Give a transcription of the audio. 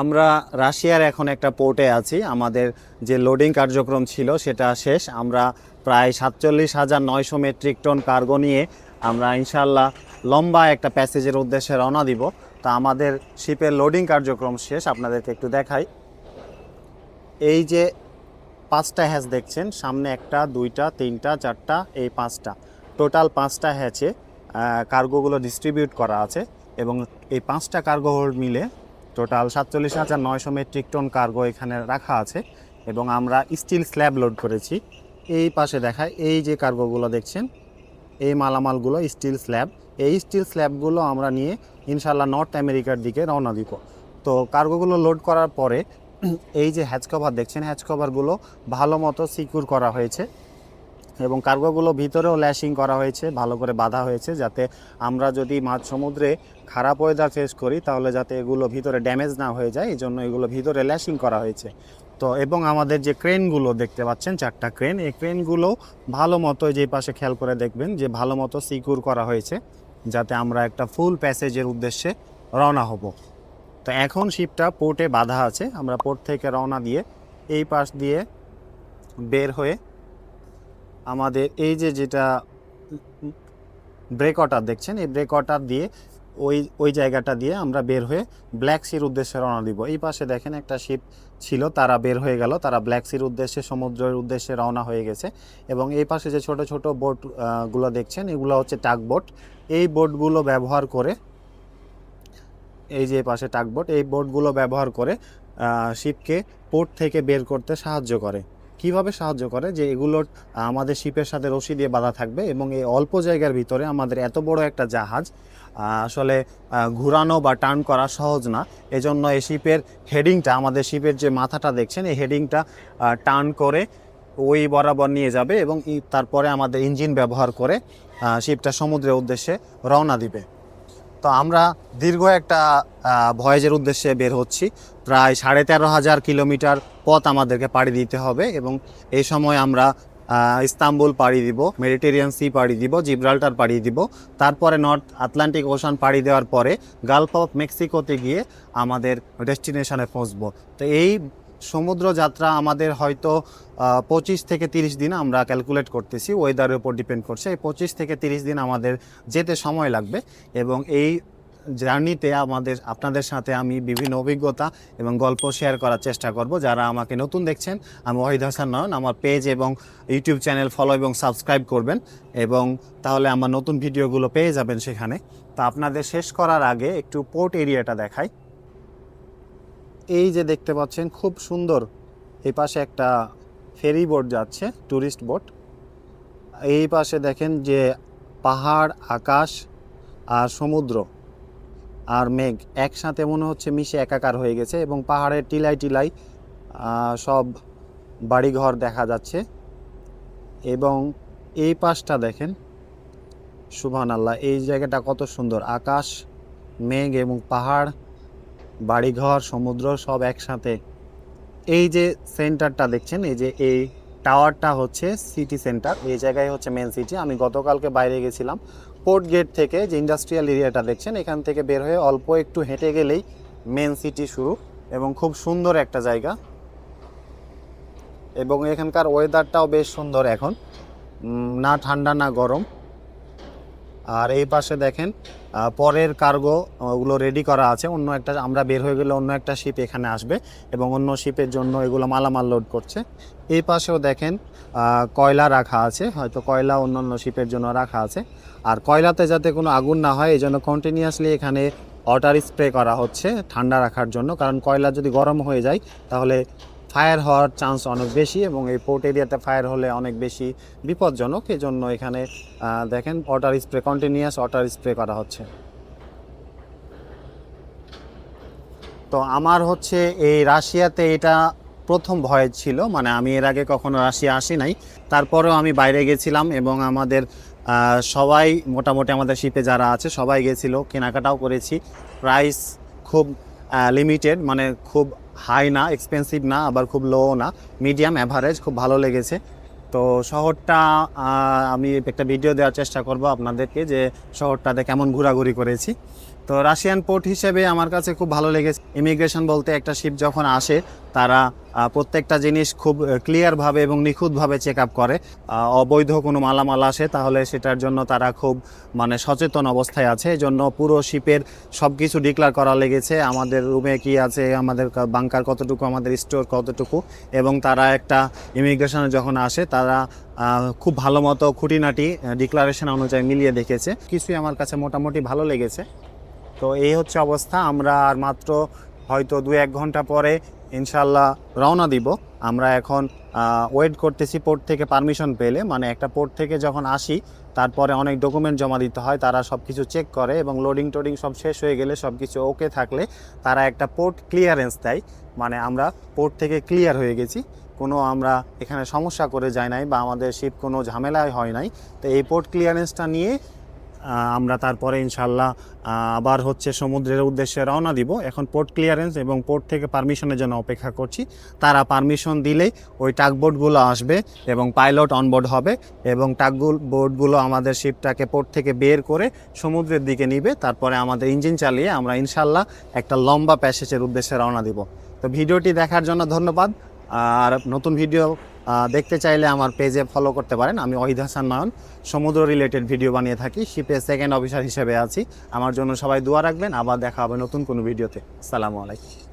আমরা রাশিয়ার এখন একটা পোর্টে আছি। আমাদের যে লোডিং কার্যক্রম ছিল সেটা শেষ। আমরা প্রায় সাতচল্লিশ হাজার নয়শো মেট্রিক টন কার্গো নিয়ে আমরা ইনশাল্লাহ লম্বা একটা প্যাসেজের উদ্দেশ্যে রওনা দিব। তা আমাদের শিপের লোডিং কার্যক্রম শেষ। আপনাদেরকে একটু দেখাই। এই যে পাঁচটা হ্যাচ দেখছেন, সামনে একটা, দুইটা, তিনটা, চারটা, এই পাঁচটা। টোটাল পাঁচটা হ্যাচে কার্গোগুলো ডিস্ট্রিবিউট করা আছে এবং এই পাঁচটা কার্গো হোল্ড মিলে টোটাল সাতচল্লিশ হাজার নয়শো মেট্রিক টন কার্গো এখানে রাখা আছে এবং আমরা স্টিল স্ল্যাব লোড করেছি। এই পাশে দেখায় এই যে কার্গোগুলো দেখছেন, এই মালামালগুলো স্টিল স্ল্যাব এই স্টিল স্ল্যাবগুলো আমরা নিয়ে ইনশাল্লাহ নর্থ আমেরিকার দিকে রওনা দিব। তো কার্গোগুলো লোড করার পরে এই যে হ্যাচ কভার দেখছেন হ্যাচ কভারগুলো ভালো মতো সিকিউর করা হয়েছে। এবং কার্গোগুলো ভিতরেও ল্যাশিং করা হয়েছে, ভালো করে বাঁধা হয়েছে, যাতে আমরা যদি মাঝ সমুদ্রে খারাপ ওয়েদার ফেস করি, তাহলে যাতে এগুলো ভিতরে ড্যামেজ না হয়ে যায়, এই জন্য এগুলো ভিতরে ল্যাশিং করা হয়েছে। তো, এবং আমাদের যে ক্রেনগুলো দেখতে পাচ্ছেন, চারটা ক্রেন, এই ক্রেনগুলো ভালো মতো যে পাশে খেয়াল করে দেখবেন, যে ভালো মতো সিকিউর করা হয়েছে, যাতে আমরা একটা ফুল প্যাসেজের উদ্দেশ্যে রওনা হব। তো, এখন শিপটা পোর্টে বাধা আছে, আমরা পোর্ট থেকে রওনা দিয়ে এই পাশ দিয়ে বের হয়ে আমাদের এই যে যেটা ব্রেক ওয়াটার দেখছেন, এই ব্রেক ওয়াটার দিয়ে ওই ওই জায়গাটা দিয়ে আমরা বের হয়ে ব্ল্যাক সির উদ্দেশ্যে রওনা দিব। এই পাশে দেখেন একটা শিপ ছিল, তারা বের হয়ে গেল, তারা ব্ল্যাক সির উদ্দেশ্যে, সমুদ্রের উদ্দেশ্যে রওনা হয়ে গেছে এবং এই পাশে যে ছোট ছোট বোটগুলো দেখছেন, এগুলো হচ্ছে টাক বোট এই বোটগুলো ব্যবহার করে, এই যে পাশে টাকবোট এই বোটগুলো ব্যবহার করে শিপকে পোর্ট থেকে বের করতে সাহায্য করে। কীভাবে সাহায্য করে যে এগুলোর আমাদের শিপের সাথে রশি দিয়ে বাঁধা থাকবে এবং এই অল্প জায়গার ভিতরে আমাদের এত বড় একটা জাহাজ আসলে ঘুরানো বা টার্ন করা সহজ না। এজন্য এই শিপের হেডিংটা, আমাদের শিপের যে মাথাটা দেখছেন, এই হেডিংটা টার্ন করে ওই বরাবর নিয়ে যাবে এবং তারপরে আমাদের ইঞ্জিন ব্যবহার করে শিপটা সমুদ্রের উদ্দেশ্যে রওনা দিবে। তো আমরা দীর্ঘ একটা ভয়েজের উদ্দেশ্যে বের হচ্ছি। প্রায় সাড়ে তেরো হাজার কিলোমিটার পথ আমাদেরকে পাড়ি দিতে হবে এবং এই সময় আমরা ইস্তাম্বুল পাড়ি দিব, মেডিটেরিয়ান সি পাড়ি দিব, জিব্রাল্টার পাড়ি দিব। তারপরে নর্থ আটলান্টিক ওশান পাড়ি দেওয়ার পরে গালফ অফ মেক্সিকোতে গিয়ে আমাদের ডেস্টিনেশনে পৌঁছবো। তো এই সমুদ্র যাত্রা আমাদের হয়তো পঁচিশ থেকে তিরিশ দিন আমরা ক্যালকুলেট করতেছি ওয়েদারের উপর ডিপেন্ড করছে। এই পঁচিশ থেকে তিরিশ দিন আমাদের যেতে সময় লাগবে এবং এই জার্নিতে আমাদের, আপনাদের সাথে আমি বিভিন্ন অভিজ্ঞতা এবং গল্প শেয়ার করার চেষ্টা করব। যারা আমাকে নতুন দেখছেন, আমি ওয়াহিদ হাসান নয়ন। আমার পেজ এবং ইউটিউব চ্যানেল ফলো এবং সাবস্ক্রাইব করবেন এবং তাহলে আমার নতুন ভিডিওগুলো পেয়ে যাবেন সেখানে। তা আপনাদের শেষ করার আগে একটু পোর্ট এরিয়াটা দেখাই। এই যে দেখতে পাচ্ছেন, খুব সুন্দর। এই পাশে একটা ফেরি বোট যাচ্ছে ট্যুরিস্ট বোট এই পাশে দেখেন যে পাহাড়, আকাশ আর সমুদ্র। আর মেঘ একসাথে মনে হচ্ছে মিশে একাকার হয়ে গেছে এবং পাহাড়ের টিলাই টিলাই সব বাড়িঘর দেখা যাচ্ছে। এবং এই পাশটা দেখেন সুবহান আল্লাহ এই জায়গাটা কত সুন্দর। আকাশ, মেঘ এবং পাহাড়, বাড়িঘর, সমুদ্র সব একসাথে। এই যে সেন্টারটা দেখছেন, এই যে এই টাওয়ারটা হচ্ছে সিটি সেন্টার, এই জায়গায় হচ্ছে মেন সিটি। আমি গতকালকে বাইরে গেছিলাম পোর্ট গেট থেকে যে ইন্ডাস্ট্রিয়াল এরিয়াটা দেখছেন, এখান থেকে বের হয়ে অল্প একটু হেঁটে গেলেই মেন সিটি শুরু এবং খুব সুন্দর একটা জায়গা। এবং এখানকার ওয়েদারটাও বেশ সুন্দর এখন। না ঠান্ডা, না গরম। আর এই পাশে দেখেন পরের কার্গো ওগুলো রেডি করা আছে। অন্য একটা, আমরা বের হয়ে গেলে অন্য একটা শিপ এখানে আসবে এবং অন্য শিপের জন্য এগুলো মালামাল লোড করছে। এই পাশেও দেখেন কয়লা রাখা আছে, হয়তো কয়লা অন্য অন্য শিপের জন্য রাখা আছে। আর কয়লাতে যাতে কোনো আগুন না হয় এই জন্য কন্টিনিউয়াসলি এখানে ওয়াটার স্প্রে করা হচ্ছে ঠান্ডা রাখার জন্য। কারণ কয়লা যদি গরম হয়ে যায়, তাহলে ফায়ার হওয়ার চান্স অনেক বেশি এবং এই পোর্ট এরিয়াতে ফায়ার হলে অনেক বেশি বিপজ্জনক। এই জন্য এখানে দেখেন, water spray continuous water spray করা হচ্ছে। তো আমার হচ্ছে এই রাশিয়াতে এটা প্রথম ভয়েজ ছিল মানে আমি এর আগে কখনো রাশিয়া আসি নাই। তারপরেও আমি বাইরে গেছিলাম এবং আমাদের সবাই, মোটামুটি আমাদের শিপে যারা আছে, সবাই গেছিল, কেনাকাটাও করেছি। প্রাইস খুব লিমিটেড মানে খুব হাই না এক্সপেন্সিভ না, আবার খুব লো না। মিডিয়াম অ্যাভারেজ খুব ভালো লেগেছে। তো শহরটা আমি একটা ভিডিও দেওয়ার চেষ্টা করব আপনাদেরকে যে শহরটাতে কেমন ঘোরাঘুরি করেছি। তো রাশিয়ান পোর্ট হিসেবে আমার কাছে খুব ভালো লেগেছে। ইমিগ্রেশন বলতে একটা শিপ যখন আসে, তারা প্রত্যেকটা জিনিস খুব ক্লিয়ারভাবে এবং নিখুঁতভাবে চেক আপ করে অবৈধ কোনো মালামাল আসে, তাহলে সেটার জন্য তারা খুব মানে সচেতন অবস্থায় আছে। জন্য পুরো শিপের সব কিছু ডিক্লার করা লেগেছে। আমাদের রুমে কি আছে, আমাদের বাংকার কতটুকু, আমাদের স্টোর কতটুকু, এবং তারা একটা ইমিগ্রেশনে যখন আসে, তারা খুব ভালো মতো খুঁটিনাটি ডিক্লারেশন অনুযায়ী মিলিয়ে দেখেছে। কিছুই আমার কাছে মোটামুটি ভালো লেগেছে। তো এই হচ্ছে অবস্থা। আমরা আর মাত্র হয়তো দু এক ঘণ্টা পরে ইনশাল্লাহ রওনা দিব। আমরা এখন ওয়েট করতেছি পোর্ট থেকে পারমিশন পেলে। মানে একটা পোর্ট থেকে যখন আসি, তারপরে অনেক ডকুমেন্ট জমা দিতে হয়, তারা সব কিছু চেক করে এবং লোডিং টোডিং সব শেষ হয়ে গেলে সব কিছু ওকে থাকলে তারা একটা পোর্ট ক্লিয়ারেন্স দেয়। মানে আমরা পোর্ট থেকে ক্লিয়ার হয়ে গেছি। কোনো আমরা এখানে সমস্যা করে যাই নাই বা আমাদের শিপ কোনো ঝামেলায় হয় নাই। তো এই পোর্ট ক্লিয়ারেন্সটা নিয়ে আমরা তারপরে ইনশাল্লাহ আবার হচ্ছে সমুদ্রের উদ্দেশ্যে রওনা দিব। এখন পোর্ট ক্লিয়ারেন্স এবং পোর্ট থেকে পারমিশনের জন্য অপেক্ষা করছি। তারা পারমিশন দিলেই ওই টাকবোটগুলো আসবে এবং পাইলট অনবোর্ড হবে এবং টাকগুল বোটগুলো আমাদের শিপটাকে পোর্ট থেকে বের করে সমুদ্রের দিকে নিবে। তারপরে আমাদের ইঞ্জিন চালিয়ে আমরা ইনশাল্লাহ একটা লম্বা প্যাসেজের উদ্দেশ্যে রওনা দিব। তো ভিডিওটি দেখার জন্য ধন্যবাদ। আর নতুন ভিডিও দেখতে চাইলে আমার পেজে ফলো করতে পারেন। আমি ওহিদ হাসান নয়ন, সমুদ্র রিলেটেড ভিডিও বানিয়ে থাকি। শিপে সেকেন্ড অফিসার হিসেবে আছি। আমার জন্য সবাই দোয়া রাখবেন। আবার দেখা হবে নতুন কোনো ভিডিওতে সালামু আলাইকুম।